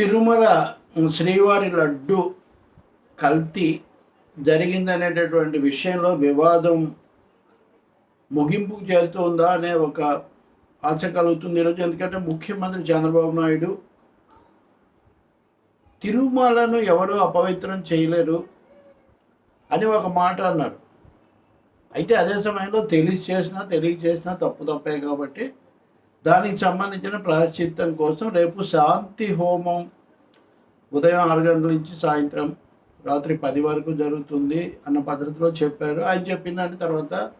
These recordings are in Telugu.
తిరుమల శ్రీవారి లడ్డు కల్తీ జరిగిందనేటటువంటి విషయంలో వివాదం ముగింపుకు చేరుతుందా అనే ఒక ఆశ కలుగుతుంది ఈరోజు. ఎందుకంటే ముఖ్యమంత్రి చంద్రబాబు నాయుడు తిరుమలను ఎవరు అపవిత్రం చేయలేరు అని ఒక మాట అన్నారు. అయితే అదే సమయంలో తెలియచేసినా తెలియచేసినా తప్పు తప్పే కాబట్టి దానికి సంబంధించిన ప్రాశ్చిత్తం కోసం రేపు శాంతి హోమం ఉదయం ఆరు గంటల నుంచి సాయంత్రం రాత్రి పది వరకు జరుగుతుంది అన్న పద్ధతిలో చెప్పారు. ఆయన చెప్పిన దాని తర్వాత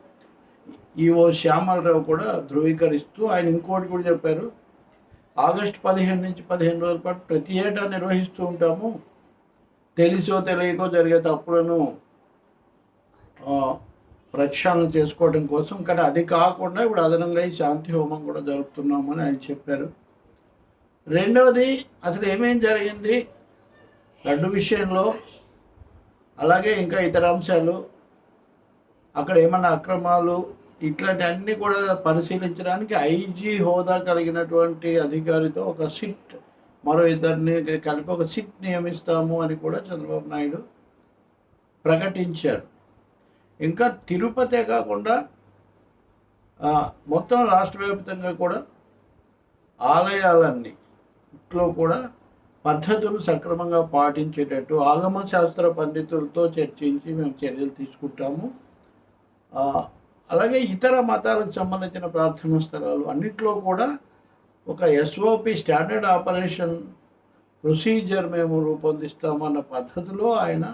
ఈఓ శ్యామలరావు కూడా ధృవీకరిస్తూ ఆయన ఇంకోటి కూడా చెప్పారు. ఆగస్టు పదిహేను నుంచి పదిహేను రోజుల పాటు ప్రతి ఏటా నిర్వహిస్తూ ఉంటాము. తెలిసో తెలియకో జరిగే తప్పులను ప్రక్షాళన చేసుకోవడం కోసం కానీ అది కాకుండా ఇప్పుడు అదనంగా ఈ శాంతి హోమం కూడా జరుపుతున్నామని ఆయన చెప్పారు. రెండవది అసలు ఏమేం జరిగింది? లడ్డు విషయంలో అలాగే ఇంకా ఇతర అంశాలు అక్కడ ఏమన్నా అక్రమాలు ఇట్లాంటి అన్ని కూడా పరిశీలించడానికి ఐజీ హోదా కలిగినటువంటి అధికారితో ఒక సిట్ మరో ఇద్దరిని కలిపి ఒక సిట్ నియమిస్తాము అని కూడా చంద్రబాబు నాయుడు ప్రకటించారు. ఇంకా తిరుపతే కాకుండా మొత్తం రాష్ట్ర వ్యాప్తంగా కూడా ఆలయాలన్నీ ఇట్లో కూడా పద్ధతులు సక్రమంగా పాటించేటట్టు ఆగమ శాస్త్ర పండితులతో చర్చించి మేము చర్యలు తీసుకుంటాము. అలాగే ఇతర మతాలకు సంబంధించిన ప్రార్థనా స్థలాలు అన్నిట్లో కూడా ఒక ఎస్ఓపి స్టాండర్డ్ ఆపరేషన్ ప్రొసీజర్ మేము రూపొందిస్తామన్న పద్ధతిలో ఆయన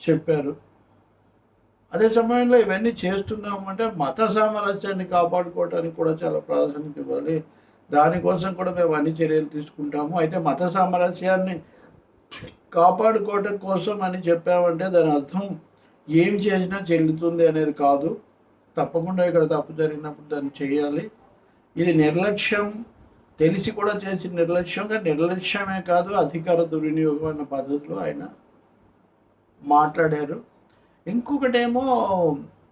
చెప్పారు. అదే సమయంలో ఇవన్నీ చేస్తున్నామంటే మత సామరస్యాన్ని కాపాడుకోవడానికి కూడా చాలా ప్రాధాన్యత ఇవ్వాలి. దానికోసం కూడా మేము అన్ని చర్యలు తీసుకుంటాము. అయితే మత సామరస్యాన్ని కాపాడుకోవటం కోసం అని చెప్పామంటే దాని అర్థం ఏం చేసినా చెల్లుతుంది అనేది కాదు. తప్పకుండా ఇక్కడ తప్పు జరిగినప్పుడు దాన్ని చేయాలి. ఇది నిర్లక్ష్యం. తెలిసి కూడా చేసిన నిర్లక్ష్యంగా నిర్లక్ష్యమే కాదు అధికార దుర్వినియోగం అన్న పద్ధతిలో ఆయన మాట్లాడారు. ఇంకొకటేమో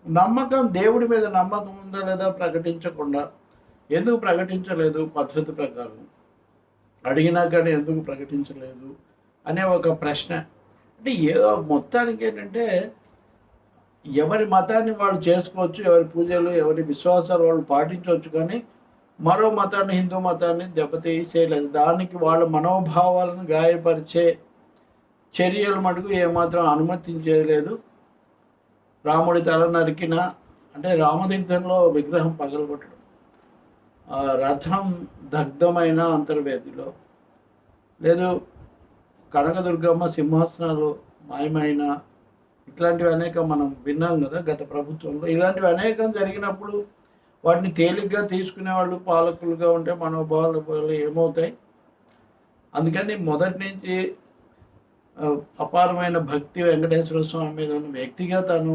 నమ్మకం దేవుడి మీద నమ్మకం ఉందా లేదా ప్రకటించకుండా ఎందుకు ప్రకటించలేదు పద్ధతి ప్రకారం? అడిగినా కానీ ఎందుకు ప్రకటించలేదు అనే ఒక ప్రశ్న. అంటే ఏదో మొత్తానికి ఏంటంటే ఎవరి మతాన్ని వాళ్ళు చేసుకోవచ్చు ఎవరి పూజలు ఎవరి విశ్వాసాలు వాళ్ళు పాటించవచ్చు కానీ మరో మతాన్ని హిందూ మతాన్ని దెబ్బతీసేయలేదు. దానికి వాళ్ళ మనోభావాలను గాయపరిచే చర్యలు మటుకు ఏమాత్రం అనుమతించలేదు. రాముడి తల నరికిన అంటే రామతీర్థంలో విగ్రహం పగలగొట్టడం. రథం దగ్ధమైన అంతర్వేదిలో. లేదు కనకదుర్గమ్మ సింహాసనాలు మాయమైన ఇట్లాంటివి అనేక మనం విన్నాం కదా గత ప్రభుత్వంలో. ఇలాంటివి అనేకం జరిగినప్పుడు వాటిని తేలిగ్గా తీసుకునే వాళ్ళు పాలకులుగా ఉంటే మనోభావాలు ఏమవుతాయి? అందుకని మొదటి నుంచి అపారమైన భక్తి వెంకటేశ్వర స్వామి మీద ఉన్న వ్యక్తిగా తను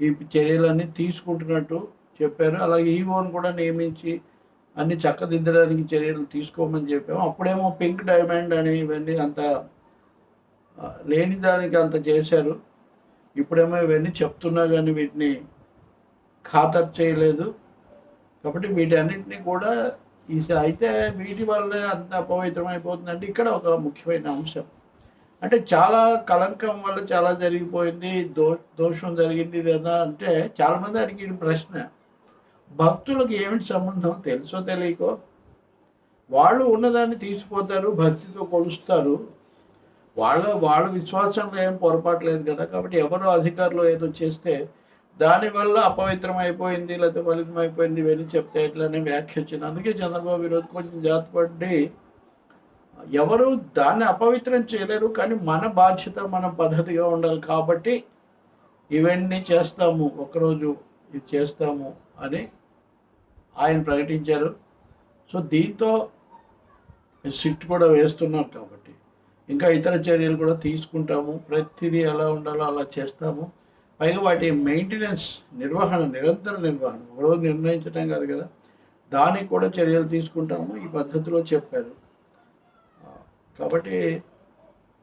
ఈ చర్యలన్నీ తీసుకుంటున్నట్టు చెప్పారు. అలాగే ఈవోని కూడా నియమించి అన్ని చక్కదిద్దడానికి చర్యలు తీసుకోమని చెప్పాము. అప్పుడేమో పింక్ డైమండ్ అని ఇవన్నీ అంత లేని దానికి అంత చేశారు. ఇప్పుడేమో ఇవన్నీ చెప్తున్నా కానీ వీటిని ఖాతరు చేయలేదు. కాబట్టి వీటన్నిటిని కూడా ఈ అయితే వీటి వల్లే అంత అపవిత్రం అయిపోతుందంటే ఇక్కడ ఒక ముఖ్యమైన అంశం. అంటే చాలా కళంకం వల్ల చాలా జరిగిపోయింది దో దోషం జరిగింది లేదా అంటే చాలామంది అడిగిన ప్రశ్న భక్తులకు ఏమిటి సంబంధం తెలుసో తెలియకో? వాళ్ళు ఉన్నదాన్ని తీసిపోతారు భక్తితో కొలుస్తారు. వాళ్ళ వాళ్ళ విశ్వాసంలో ఏం పొరపాటు లేదు కదా కాబట్టి ఎవరో అధికారులు ఏదో చేస్తే దానివల్ల అపవిత్రం అయిపోయింది లేకపోతే ఫలితం అయిపోయింది ఇవన్నీ చెప్తే ఎట్లనే వ్యాఖ్య వచ్చింది అందుకే చంద్రబాబు ఈరోజు కొంచెం జాతపడి ఎవరు దాన్ని అపవిత్రం చేయలేరు కానీ మన బాధ్యత మన పద్ధతిగా ఉండాలి కాబట్టి ఇవన్నీ చేస్తాము ఒకరోజు ఇది చేస్తాము అని ఆయన ప్రకటించారు. సో దీంతో సిట్ కూడా వేస్తున్నారు కాబట్టి. ఇంకా ఇతర చర్యలు కూడా తీసుకుంటాము ప్రతిదీ ఎలా ఉండాలో అలా చేస్తాము. పైగా వాటి మెయింటెనెన్స్ నిర్వహణ నిరంతర నిర్వహణ ఒకరోజు నిర్ణయించడం కాదు కదా. దానికి కూడా చర్యలు తీసుకుంటాము ఈ పద్ధతిలో చెప్పారు. కాబట్టి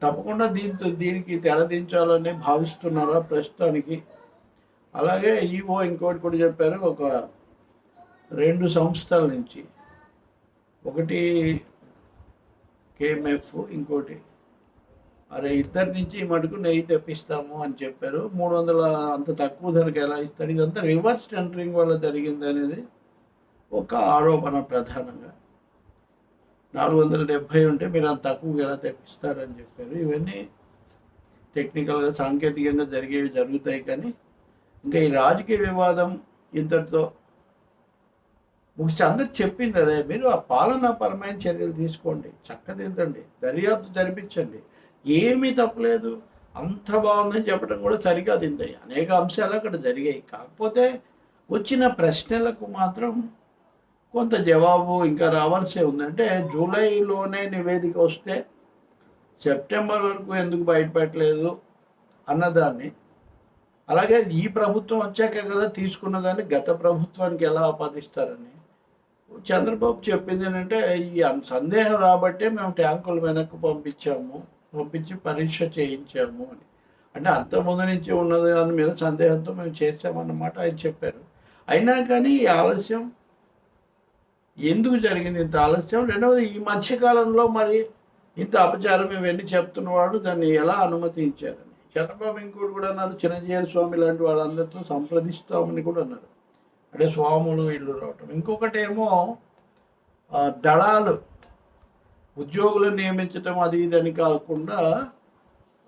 తప్పకుండా దీంతో దీనికి తెరదించాలని భావిస్తున్నారా ప్రస్తుతానికి? అలాగే ఈవో ఇంకోటి కూడా చెప్పారు ఒక రెండు సంస్థల నుంచి. ఒకటి కేఎంఎఫ్ ఇంకోటి అరే ఇద్దరి నుంచి ఈ మటుకు నెయ్యి తెప్పిస్తాము అని చెప్పారు. మూడు వందల అంత తక్కువ ధరకు ఎలా ఇస్తాడు ఇదంతా రివర్స్ టెండరింగ్ వల్ల జరిగింది అనేది ఒక ఆరోపణ ప్రధానంగా. నాలుగు వందల డెబ్బై ఉంటే మీరు అంత తక్కువ ఎలా తెప్పిస్తారని చెప్పారు. ఇవన్నీ టెక్నికల్గా సాంకేతికంగా జరిగేవి జరుగుతాయి కానీ ఇంకా ఈ రాజకీయ వివాదం ఇంతటితో ముగిసి అందరు చెప్పింది అదే. మీరు ఆ పాలనాపరమైన చర్యలు తీసుకోండి. చక్కదిద్దండి. దర్యాప్తు జరిపించండి. ఏమీ తప్పలేదు. అంత బాగుందని చెప్పడం కూడా సరిగా దిందయ్యి అనేక అంశాలు అక్కడ జరిగాయి. కాకపోతే వచ్చిన ప్రశ్నలకు మాత్రం కొంత జవాబు ఇంకా రావాల్సి ఉందంటే జూలైలోనే నివేదిక వస్తే సెప్టెంబర్ వరకు ఎందుకు బయటపెట్టలేదు అన్నదాన్ని. అలాగే ఈ ప్రభుత్వం వచ్చాకే కదా తీసుకున్నదాన్ని గత ప్రభుత్వానికి ఎలా ఆపాదిస్తారని. చంద్రబాబు చెప్పింది ఏంటంటే ఈ సందేహం రాబట్టే మేము ట్యాంకులు వెనక్కి పంపించాము పంపించి పరీక్ష చేయించాము అని. అంటే అంత ముందు నుంచి ఉన్నది దాని మీద సందేహంతో మేము చేసామన్నమాట ఆయన చెప్పారు. అయినా కానీ ఈ ఆలస్యం ఎందుకు జరిగింది ఇంత ఆలస్యం? రెండవది ఈ మధ్యకాలంలో మరి ఇంత అపచారం ఇవన్నీ చెప్తున్నవాడు దాన్ని ఎలా అనుమతించారని చంద్రబాబు ఇంకోటి కూడా అన్నారు చిరంజీవి స్వామి లాంటి వాళ్ళందరితో సంప్రదిస్తామని కూడా అన్నారు. అంటే స్వాములు ఇల్లు రావటం. ఇంకొకటి ఏమో దళాలు ఉద్యోగులను నియమించటం అది ఇది కాకుండా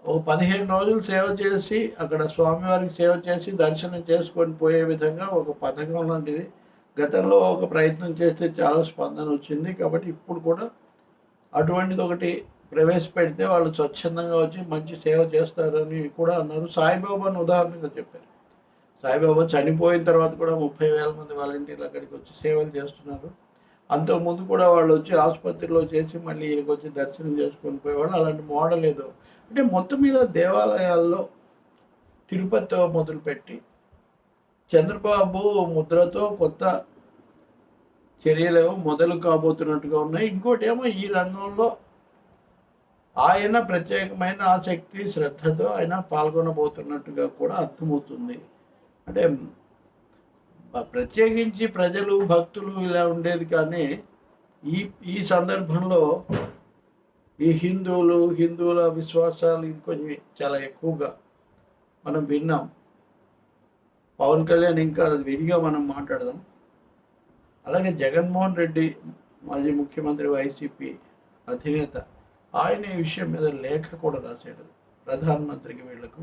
ఓ పదిహేను రోజులు సేవ చేసి అక్కడ స్వామివారికి సేవ చేసి దర్శనం చేసుకొని పోయే విధంగా ఒక పథకం లాంటిది గతంలో ఒక ప్రయత్నం చేస్తే చాలా స్పందన వచ్చింది. కాబట్టి ఇప్పుడు కూడా అటువంటిది ఒకటి ప్రవేశపెడితే వాళ్ళు స్వచ్ఛందంగా వచ్చి మంచి సేవ చేస్తారని కూడా అన్నారు. సాయిబాబాను ఉదాహరణగా చెప్పారు. సాయిబాబా చనిపోయిన తర్వాత కూడా ముప్పై వేల మంది వాలంటీర్లు అక్కడికి వచ్చి సేవలు చేస్తున్నారు. అంతకుముందు కూడా వాళ్ళు వచ్చి ఆసుపత్రిలో చేసి మళ్ళీ ఇక్కడికి వచ్చి దర్శనం చేసుకొని పోయేవాళ్ళు. అలాంటి మోడల్ ఏదో అంటే మొత్తం మీద దేవాలయాల్లో తిరుపతితో మొదలుపెట్టి చంద్రబాబు ముద్రతో కొత్త చర్యలేమో మొదలు కాబోతున్నట్టుగా ఉన్నాయి. ఇంకోటి ఏమో ఈ రంగంలో ఆయన ప్రత్యేకమైన ఆసక్తి శ్రద్ధతో ఆయన పాల్గొనబోతున్నట్టుగా కూడా అర్థమవుతుంది. అంటే ప్రత్యేకించి ప్రజలు భక్తులు ఇలా ఉండేది కానీ ఈ ఈ సందర్భంలో ఈ హిందువులు హిందువుల విశ్వాసాలు ఇంకొంచెం చాలా ఎక్కువగా మనం విన్నాం. పవన్ కళ్యాణ్ ఇంకా అది విడిగా మనం మాట్లాడదాం. అలాగే జగన్మోహన్ రెడ్డి మాజీ ముఖ్యమంత్రి వైసీపీ అధినేత ఆయన ఈ విషయం మీద లేఖ కూడా రాశాడు ప్రధానమంత్రికి వీళ్ళకు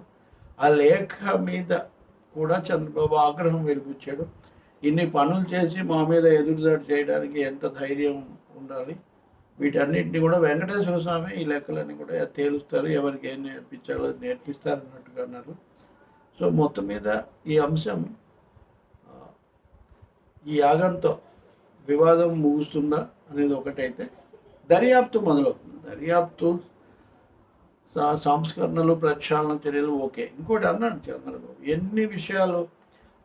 ఆ లేఖ మీద కూడా చంద్రబాబు ఆగ్రహం వెలిపించాడు ఇన్ని పనులు చేసి మా మీద ఎదురుదాడి చేయడానికి ఎంత ధైర్యం ఉండాలి? వీటన్నిటిని కూడా వెంకటేశ్వర స్వామి ఈ లెక్కలన్నీ కూడా తేలుస్తారు. ఎవరికి ఏం నేర్పించాలో అది నేర్పిస్తారు అన్నట్టుగా అన్నారు. సో మొత్తం మీద ఈ అంశం ఈ యాగంతో వివాదం ముగుస్తుందా అనేది ఒకటైతే దర్యాప్తు మొదలవుతుంది. దర్యాప్తు సంస్కరణలు ప్రక్షాళన చర్యలు ఓకే. ఇంకోటి అన్నాడు చంద్రబాబు ఎన్ని విషయాలు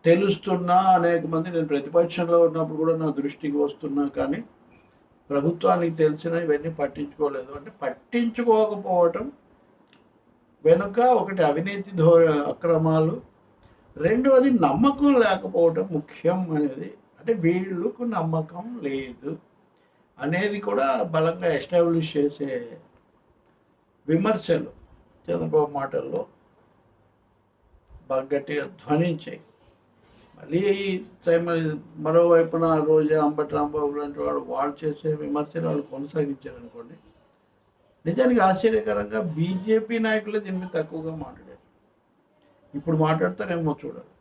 తెలుస్తున్నా అనేక మంది నేను ప్రతిపక్షంలో ఉన్నప్పుడు కూడా నా దృష్టికి వస్తున్నా కానీ ప్రభుత్వానికి తెలిసిన ఇవన్నీ పట్టించుకోలేదు. అంటే పట్టించుకోకపోవటం వెనుక ఒకటి అవినీతి ధో అక్రమాలు రెండవది నమ్మకం లేకపోవటం ముఖ్యం అనేది. అంటే వీళ్ళకు నమ్మకం లేదు అనేది కూడా బలంగా ఎస్టాబ్లిష్ చేసే విమర్శలు చంద్రబాబు మాటల్లో బాగా గట్టిగా ధ్వనించాయి. మళ్ళీ మరోవైపున రోజా అంబటి రాంబాబు లాంటి వాడు వాళ్ళు చేసే విమర్శలు వాళ్ళు కొనసాగించారనుకోండి నిజానికి ఆశ్చర్యకరంగా బీజేపీ నాయకులే దీని మీద తక్కువగా మాట్లాడారు. ఇప్పుడు మాట్లాడతారేమో చూడాలి.